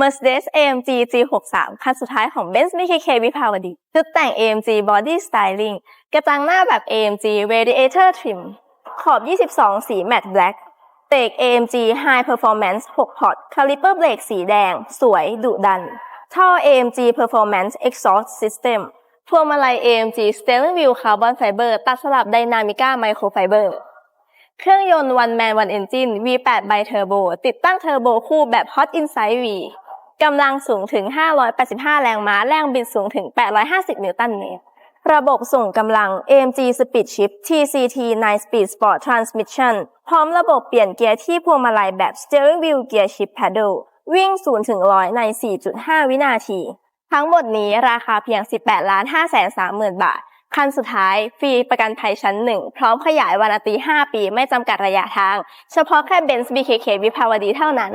Mercedes AMG G63 คันสุดท้ายของ Benz BKK วิภาวดี ชุดแต่ง AMG Body Styling กระจังหน้าแบบ AMG Radiator Trim ขอบ 22 สี Matte Black เบรก AMG High Performance 6 พอร์ต Caliper เบรกสีแดง สวยดุดัน ท่อ AMG Performance Exhaust System พวงมาลัย AMG Steering Wheel Carbon Fiber ตัดสลับ Dynamica Microfiber เครื่องยนต์ One Man One Engine V8 Bi Turbo ติดตั้งเทอร์โบคู่แบบ Hot Inside V กำลังสูงถึง 585 แรงม้า แรงบิดสูงถึง 850 นิวตันเมตร ระบบส่งกำลัง AMG Speed Shift TCT 9 Speed Sport Transmission พร้อมระบบเปลี่ยนเกียร์ที่พวงมาลัยแบบ Steering Wheel Gear Shift Paddle วิ่ง0ถึง100 ใน 4.5 วินาที ทั้งหมดนี้ราคาเพียง 18 ล้าน 5 แสน30,000บาท คันสุดท้าย ฟรีประกันภัยชั้นหนึ่งพร้อมขยายวารันตี5ปี ไม่จำกัดระยะทาง เฉพาะแค่ Benz BKK วิภาวดีเท่านั้น